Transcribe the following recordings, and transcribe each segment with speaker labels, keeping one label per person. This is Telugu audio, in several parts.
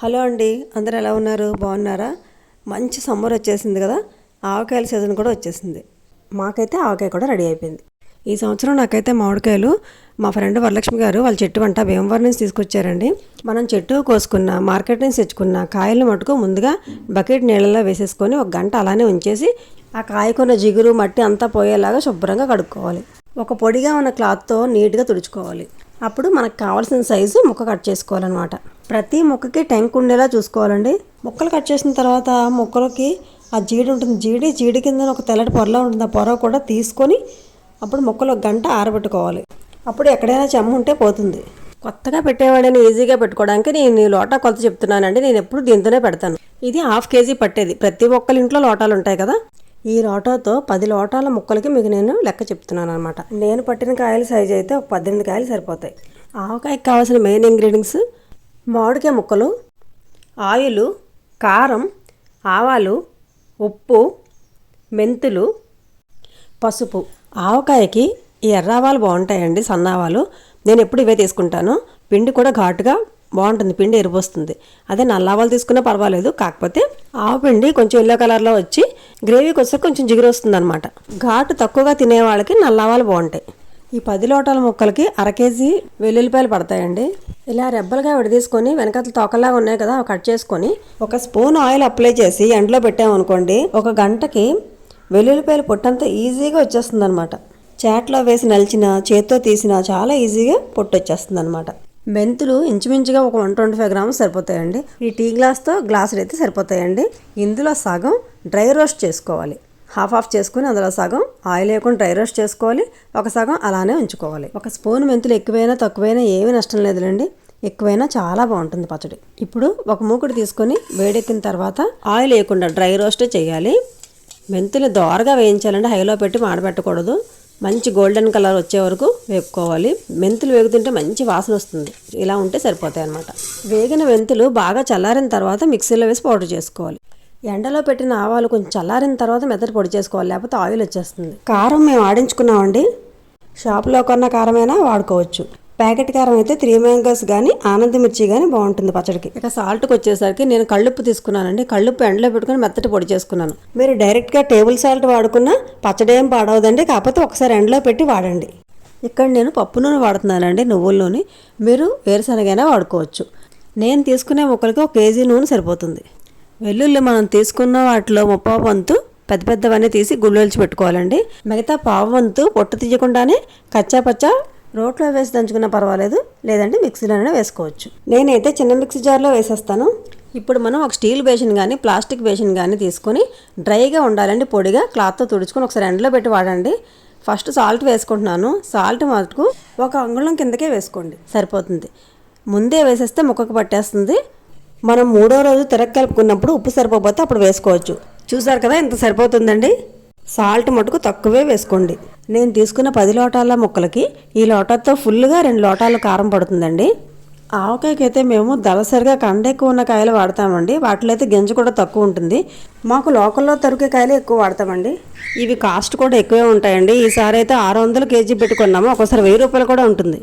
Speaker 1: హలో అండి అందరు ఎలా ఉన్నారు? బాగున్నారా? మంచి సమ్మర్ వచ్చేసింది కదా ఆవకాయల సీజన్ కూడా వచ్చేసింది. మాకైతే ఆవకాయ కూడా రెడీ అయిపోయింది. ఈ సంవత్సరం నాకైతే మామిడికాయలు మా ఫ్రెండ్ వరలక్ష్మి గారు వాళ్ళ చెట్టు వంట భీమవరం నుంచి తీసుకొచ్చారండి. మనం చెట్టు కోసుకున్న మార్కెట్ నుంచి తెచ్చుకున్న కాయలను మటుకు ముందుగా బకెట్ నీళ్ళలో వేసేసుకొని ఒక గంట అలానే ఉంచేసి ఆ కాయకున్న జిగురు మట్టి అంతా పోయేలాగా శుభ్రంగా కడుక్కోవాలి. ఒక పొడిగా ఉన్న క్లాత్తో నీట్గా తుడుచుకోవాలి. అప్పుడు మనకు కావాల్సిన సైజు ముక్క కట్ చేసుకోవాలన్నమాట. ప్రతి ముక్కకి టెంక్ ఉండేలా చూసుకోవాలండి. ముక్కలు కట్ చేసిన తర్వాత ముక్కలకి ఆ జీడి ఉంటుంది. జీడి జీడి కింద ఒక తెల్లటి పొరలా ఉంటుంది. ఆ పొర కూడా తీసుకొని అప్పుడు ముక్కలు ఒక గంట ఆరబెట్టుకోవాలి. అప్పుడు ఎక్కడైనా చెమ్మ ఉంటే పోతుంది. కొత్తగా పెట్టేవాడిని ఈజీగా పెట్టుకోవడానికి నేను ఈ లోటా కొలత చెప్తున్నానండి. నేను ఎప్పుడు దీంతోనే పెడతాను. ఇది హాఫ్ కేజీ పట్టేది. ప్రతి ఒక్కరి ఇంట్లో లోటాలు ఉంటాయి కదా. ఈ లోటాతో పది లోటాల ముక్కలకి మీకు నేను లెక్క చెప్తున్నాను అనమాట నేను పట్టిన కాయల సైజు అయితే ఒక పద్దెనిమిది కాయలు సరిపోతాయి. ఆవకాయకి కావాల్సిన మెయిన్ ఇంగ్రీడియంట్స్ మామిడికాయ ముక్కలు ఆయిలు కారం ఆవాలు ఉప్పు మెంతులు పసుపు. ఆవకాయకి ఈ ఎర్రావాలు బాగుంటాయండి సన్నావాలు నేను ఎప్పుడు ఇవే తీసుకుంటాను. పిండి కూడా ఘాటుగా బాగుంటుంది పిండి ఎరిపోస్తుంది. అదే నల్లావాలు తీసుకున్నా పర్వాలేదు కాకపోతే ఆవు పిండి కొంచెం ఎల్లో కలర్లో వచ్చి గ్రేవీకి వస్తే కొంచెం జిగురు వస్తుంది అనమాట ఘాటు తక్కువగా తినే వాళ్ళకి నల్లావాలు బాగుంటాయి. ఈ పది లోటాల ముక్కలకి అర కేజీ వెల్లుల్లిపాయలు పడతాయండి. ఇలా రెబ్బలుగా విడదీసుకొని వెనకాతల తోకలాగా ఉన్నాయి కదా కట్ చేసుకొని ఒక స్పూన్ ఆయిల్ అప్లై చేసి ఎండలో పెట్టామనుకోండి ఒక గంటకి వెల్లుల్లిపాయలు పొట్టంతా ఈజీగా వచ్చేస్తుంది అనమాట చాట్లో వేసి నలిచిన చేత్తో తీసిన చాలా ఈజీగా పొట్టు వచ్చేస్తుంది అనమాట మెంతులు ఇంచుమించుగా ఒక వన్ ట్వంటీ ఫైవ్ గ్రామ్స్ సరిపోతాయండి. ఈ టీ గ్లాస్తో గ్లాసులు అయితే సరిపోతాయండి. ఇందులో సగం డ్రై రోస్ట్ చేసుకోవాలి. హాఫ్ ఆఫ్ చేసుకుని అందులో సగం ఆయిల్ వేయకుండా డ్రై రోస్ట్ చేసుకోవాలి. ఒక సగం అలానే ఉంచుకోవాలి. ఒక స్పూన్ మెంతులు ఎక్కువైనా తక్కువైనా ఏమీ నష్టం లేదులేండి. ఎక్కువైనా చాలా బాగుంటుంది పచ్చడి. ఇప్పుడు ఒక మూకుడు తీసుకొని వేడెక్కిన తర్వాత ఆయిల్ వేయకుండా డ్రై రోస్టే చేయాలి. మెంతులు దోరగా వేయించాలంటే హైలో పెట్టి మాడబెట్టకూడదు మంచి గోల్డెన్ కలర్ వచ్చే వరకు వేపుకోవాలి. మెంతులు వేగుతుంటే మంచి వాసన వస్తుంది. ఇలా ఉంటే సరిపోతాయి అన్నమాట వేగిన మెంతులు బాగా చల్లారిన తర్వాత మిక్సీలో వేసి పౌడర్ చేసుకోవాలి. ఎండలో పెట్టిన ఆవాలు కొంచెం చల్లారిన తర్వాత మెత్తటి పొడి చేసుకోవాలి లేకపోతే ఆయిల్ వచ్చేస్తుంది. కారం మేము ఆడించుకున్నామండి. షాప్లో కొన్న కారమైనా వాడుకోవచ్చు. ప్యాకెట్ కారం అయితే త్రీ మ్యాంగోస్ కానీ ఆనంద మిర్చి కానీ బాగుంటుంది పచ్చడికి. ఇక సాల్ట్కి వచ్చేసరికి నేను కళ్ళుప్పు తీసుకున్నానండి. కళ్ళుప్పు ఎండలో పెట్టుకుని మెత్తటి పొడి చేసుకున్నాను. మీరు డైరెక్ట్గా టేబుల్ సాల్ట్ వాడుకున్న పచ్చడి ఏం పాడవదండి. కాకపోతే ఒకసారి ఎండలో పెట్టి వాడండి. ఇక్కడ నేను పప్పు నూనె వాడుతున్నానండి నువ్వుల నూనె మీరు వేరుశనగైనా వాడుకోవచ్చు. నేను తీసుకునే ముక్కలకి ఒక కేజీ నూనె సరిపోతుంది. వెల్లుల్లి మనం తీసుకున్న వాటిలో ముప్పావు వంతు పెద్ద పెద్దవన్నీ తీసి గుళ్ళొల్చి పెట్టుకోవాలండి. మిగతా పావు వంతు పొట్టు తీయకుండానే కచ్చా పచ్చా రోట్లో వేసి దంచుకున్నా పర్వాలేదు. లేదంటే మిక్సీలోనే వేసుకోవచ్చు. నేనైతే చిన్న మిక్సీ జార్లో వేసేస్తాను. ఇప్పుడు మనం ఒక స్టీల్ బేషన్ కానీ ప్లాస్టిక్ బేసిన్ కానీ తీసుకొని డ్రైగా ఉండాలండి పొడిగా. క్లాత్తో తుడుచుకొని ఒకసారి ఎండలో పెట్టి వాడండి. ఫస్ట్ సాల్ట్ వేసుకుంటున్నాను. సాల్ట్ మటుకు ఒక అంగుళం కిందకే వేసుకోండి. సరిపోతుంది. ముందే వేసేస్తే ముక్కకు పట్టేస్తుంది. మనం మూడో రోజు తిరగకలుపుకున్నప్పుడు ఉప్పు సరిపోతే అప్పుడు వేసుకోవచ్చు. చూసారు కదా ఇంత సరిపోతుందండి? సాల్ట్ మటుకు తక్కువే వేసుకోండి. నేను తీసుకున్న పది లోటాల ముక్కలకి ఈ లోటాతో ఫుల్గా రెండు లోటాలు కారం పడుతుందండి. ఆవకాయకైతే మేము దళసరిగా కండెక్కువ ఉన్న కాయలు వాడతామండి. వాటిలో అయితే గింజ కూడా తక్కువ ఉంటుంది. మాకు లోకల్లో తరికే కాయలు ఎక్కువ వాడతామండి. ఇవి కాస్ట్ కూడా ఎక్కువే ఉంటాయండి. ఈసారి అయితే ఆరు వందలు కేజీ పెట్టుకున్నాము. ఒకసారి వెయ్యి రూపాయలు కూడా ఉంటుంది.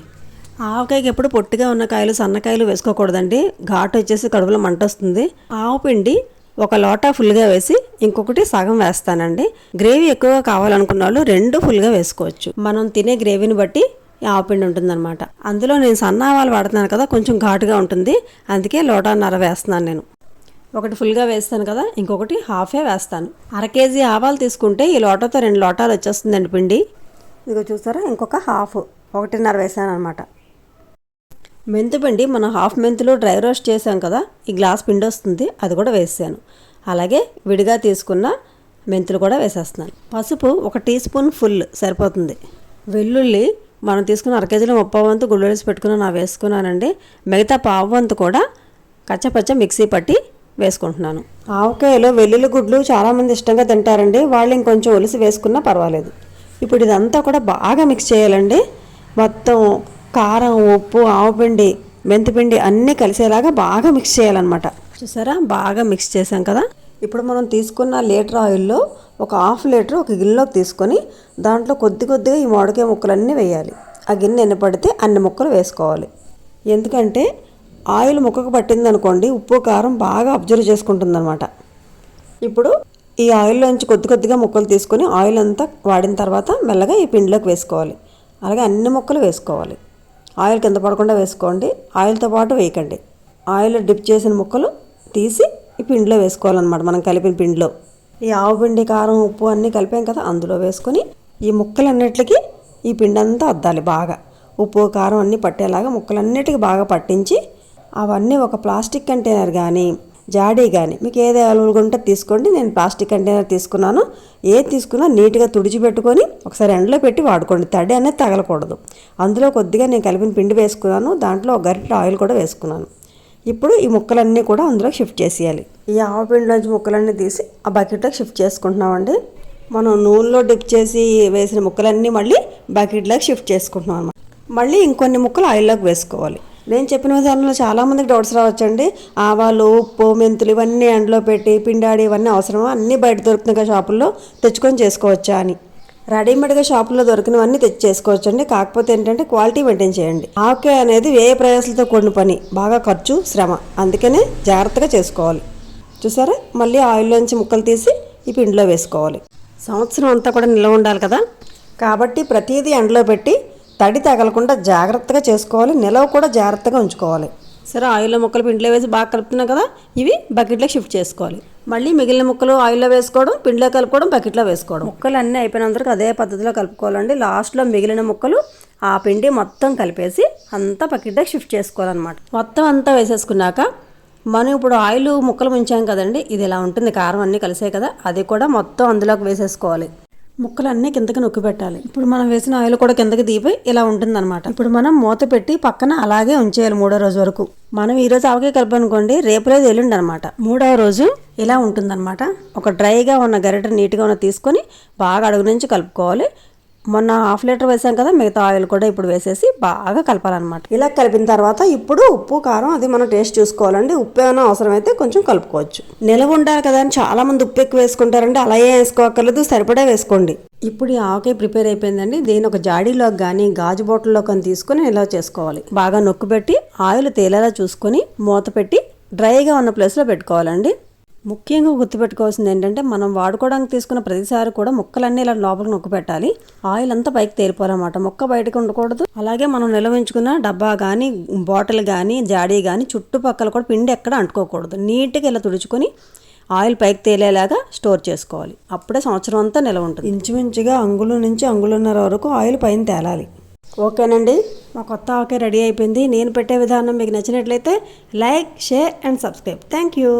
Speaker 1: ఆవకాయకి ఎప్పుడు పొట్టిగా ఉన్న కాయలు సన్నకాయలు వేసుకోకూడదండి. ఘాటు వచ్చేసి కడుపులో మంట వస్తుంది. ఆవు పిండి ఒక లోటా ఫుల్గా వేసి ఇంకొకటి సగం వేస్తానండి. గ్రేవీ ఎక్కువగా కావాలనుకున్న వాళ్ళు రెండు ఫుల్గా వేసుకోవచ్చు. మనం తినే గ్రేవీని బట్టి ఆవపిండి ఉంటుందన్నమాట. అందులో నేను సన్న ఆవాలు వాడుతున్నాను కదా కొంచెం ఘాటుగా ఉంటుంది. అందుకే లోటాన్నర వేస్తున్నాను నేను. ఒకటి ఫుల్గా వేస్తాను కదా ఇంకొకటి హాఫే వేస్తాను. అర కేజీ ఆవాలు తీసుకుంటే ఈ లోటాతో రెండు లోటాలు వచ్చేస్తుందండి పిండి. ఇదిగో చూసారా ఇంకొక హాఫ్. ఒకటిన్నర వేసాను అనమాట మెంతుబండి మనం హాఫ్ మెంతులు డ్రై రోస్ట్ చేసాం కదా ఈ గ్లాస్ పిండి వస్తుంది అది కూడా వేసాను. అలాగే విడిగా తీసుకున్న మెంతులు కూడా వేసేస్తున్నాను. పసుపు ఒక టీ స్పూన్ ఫుల్ సరిపోతుంది. వెల్లుల్లి మనం తీసుకున్న అరకేజీలో ముప్పై వంతు గుళ్ళేసి పెట్టుకుని నా వేసుకున్నానండి. మిగతా పావు వంతు కూడా కచ్చపచ్చ మిక్సీ పట్టి వేసుకుంటున్నాను. ఆవకాయలో వెల్లుల్లి గుడ్లు చాలామంది ఇష్టంగా తింటారండి. వాళ్ళు ఇంకొంచెం ఒలిసి వేసుకున్నా పర్వాలేదు. ఇప్పుడు ఇదంతా కూడా బాగా మిక్స్ చేయాలండి. మొత్తం కారం ఉప్పు ఆవపిండి మెంతిపిండి అన్నీ కలిసేలాగా బాగా మిక్స్ చేయాలన్నమాట. చూసారా? బాగా మిక్స్ చేసాం కదా? ఇప్పుడు మనం తీసుకున్న లీటర్ ఆయిల్లో ఒక హాఫ్ లీటర్ ఒక గిన్నెలోకి తీసుకొని దాంట్లో కొద్ది కొద్దిగా ఈ మామిడికాయ ముక్కలన్నీ వేయాలి. ఆ గిన్నె ఎన్ని పడితే అన్ని ముక్కలు వేసుకోవాలి. ఎందుకంటే ఆయిల్ ముక్కకు పట్టిందనుకోండి ఉప్పు కారం బాగా అబ్జర్వ్ చేసుకుంటుందన్నమాట. ఇప్పుడు ఈ ఆయిల్లోంచి కొద్ది కొద్దిగా ముక్కలు తీసుకొని ఆయిల్ అంతా వాడిన తర్వాత మెల్లగా ఈ పిండిలోకి వేసుకోవాలి. అలాగే అన్ని ముక్కలు వేసుకోవాలి. ఆయిల్ కింద పడకుండా వేసుకోండి. ఆయిల్తో పాటు వేయకండి. ఆయిల్ డిప్ చేసిన ముక్కలు తీసి ఈ పిండిలో వేసుకోవాలన్నమాట మనం కలిపిన పిండిలో. ఈ ఆవు పిండి కారం ఉప్పు అన్నీ కలిపాం కదా అందులో వేసుకొని ఈ ముక్కలన్నిటికీ ఈ పిండి అంతా అద్దాలి బాగా. ఉప్పు కారం అన్నీ పట్టేలాగా ముక్కలన్నిటికీ బాగా పట్టించి అవన్నీ ఒక ప్లాస్టిక్ కంటైనర్ కానీ జాడీ కానీ మీకు ఏది అవైలబుల్గా ఉంటే తీసుకోండి. నేను ప్లాస్టిక్ కంటైనర్ తీసుకున్నాను. ఏది తీసుకున్నా నీట్గా తుడిచిపెట్టుకొని ఒకసారి ఎండలో పెట్టి వాడుకోండి. తడి అనేది తగలకూడదు. అందులో కొద్దిగా నేను కలిపిన పిండి వేసుకున్నాను. దాంట్లో ఒక గరిట ఆయిల్ కూడా వేసుకున్నాను. ఇప్పుడు ఈ ముక్కలన్నీ కూడా అందులో షిఫ్ట్ చేసేయాలి. ఈ ఆవపిండిలోంచి ముక్కలన్నీ తీసి ఆ బకెట్లోకి షిఫ్ట్ చేసుకుంటున్నామండి. మనం నూనెలో డిప్ చేసి వేసిన ముక్కలన్నీ మళ్ళీ బకెట్లోకి షిఫ్ట్ చేసుకుంటున్నాం అనమాట మళ్ళీ ఇంకొన్ని ముక్కలు ఆయిల్లోకి వేసుకోవాలి. నేను చెప్పిన విధానంలో చాలామందికి డౌట్స్ రావచ్చండి. ఆవాలు ఉప్పు మెంతులు ఇవన్నీ ఎండలో పెట్టి పిండాడి ఇవన్నీ అవసరమా? అన్నీ బయట దొరుకుతున్నాయి షాపుల్లో తెచ్చుకొని చేసుకోవచ్చా అని. రెడీమేడ్గా షాపుల్లో దొరికినవన్నీ తెచ్చి అండి కాకపోతే ఏంటంటే క్వాలిటీ మెయింటైన్ చేయండి. ఆకే అనేది వ్యయ ప్రయాసాలతో కూడిన పని. బాగా ఖర్చు శ్రమ. అందుకనే జాగ్రత్తగా చేసుకోవాలి. చూసారా? మళ్ళీ ఆయిల్లోంచి ముక్కలు తీసి ఈ పిండిలో వేసుకోవాలి. సంవత్సరం అంతా కూడా నిల్వ ఉండాలి కదా? కాబట్టి ప్రతిదీ ఎండలో పెట్టి తడి తగలకుండా జాగ్రత్తగా చేసుకోవాలి నిలవ కూడా జాగ్రత్తగా ఉంచుకోవాలి. సరే ఆయిల్లో ముక్కలు పిండిలో వేసి బాగా కలుపుతున్నాం కదా ఇవి బకెట్లో షిఫ్ట్ చేసుకోవాలి. మళ్ళీ మిగిలిన ముక్కలు ఆయిల్లో వేసుకోవడం పిండిలో కలుపుకోవడం బకెట్లో వేసుకోవడం. ముక్కలు అన్నీ అయిపోయినంతరకు అదే పద్ధతిలో కలుపుకోవాలండి. లాస్ట్లో మిగిలిన ముక్కలు ఆ పిండి మొత్తం కలిపేసి అంతా బకెట్లోకి షిఫ్ట్ చేసుకోవాలన్నమాట. మొత్తం అంతా వేసేసుకున్నాక మనం ఇప్పుడు ఆయిల్ ముక్కలు ముంచాం కదండి ఇది ఇలా ఉంటుంది కారం అన్నీ కలిసాయి కదా అది కూడా మొత్తం అందులోకి వేసేసుకోవాలి. ముక్కలన్నీ కిందకి నొక్కి పెట్టాలి. ఇప్పుడు మనం వేసిన ఆయిల్ కూడా కిందకి దిగిపోయి ఇలా ఉంటుందన్నమాట. ఇప్పుడు మనం మూత పెట్టి పక్కన అలాగే ఉంచేయాలి మూడో రోజు వరకు. మనం ఈ రోజు ఆవకాయ కలపనుకోండి రేపు రోజు ఎల్లుండి అనమాట మూడవ రోజు ఇలా ఉంటుందన్నమాట. ఒక డ్రైగా ఉన్న గరిట నీట్గా ఉన్న తీసుకొని బాగా అడుగు నుంచి కలుపుకోవాలి. మొన్న హాఫ్ లీటర్ వేసాం కదా మిగతా ఆయిల్ కూడా ఇప్పుడు వేసేసి బాగా కలపాలన్నమాట. ఇలా కలిపిన తర్వాత ఇప్పుడు ఉప్పు కారం అది మనం టేస్ట్ చూసుకోవాలండి. ఉప్పు ఏమైనా అవసరమైతే కొంచెం కలుపుకోవచ్చు. నిలవ ఉండాలి కదా అని చాలా మంది ఉప్పు ఎక్కువ వేసుకుంటారండి. అలా ఏం వేసుకోక్కర్లేదు సరిపడా వేసుకోండి. ఇప్పుడు ఈ ఆవకాయ ప్రిపేర్ అయిపోయిందండి. దీని ఒక జాడీలోకి కానీ గాజు బాటిల్లో కానీ తీసుకొని ఇలా చేసుకోవాలి. బాగా నొక్కు పెట్టి ఆయిల్ తేలేలా చూసుకొని మూత పెట్టి డ్రైగా ఉన్న ప్లేస్లో పెట్టుకోవాలండి. ముఖ్యంగా గుర్తుపెట్టుకోవాల్సింది ఏంటంటే మనం వాడుకోవడానికి తీసుకున్న ప్రతిసారి కూడా ముక్కలన్నీ ఇలా లోపలికి నొక్కి పెట్టాలి ఆయిల్ అంతా పైకి తేలిపోవాలన్నమాట. ముక్క బయటకు ఉండకూడదు. అలాగే మనం నిల్వించుకున్న డబ్బా కానీ బాటిల్ కానీ జాడీ కానీ చుట్టుపక్కల కూడా పిండి ఎక్కడ అంటుకోకూడదు. నీట్గా ఇలా తుడుచుకొని ఆయిల్ పైకి తేలేలాగా స్టోర్ చేసుకోవాలి. అప్పుడే సంవత్సరం అంతా నిల్వ ఉంటుంది. ఇంచుమించుగా అంగుళం నుంచి అంగుళన్నర వరకు ఆయిల్ పైన తేలాలి. ఓకేనండి. మా కొత్త ఆకే రెడీ అయిపోయింది. నేను పెట్టే విధానం మీకు నచ్చినట్లయితే like share and subscribe. Thank you.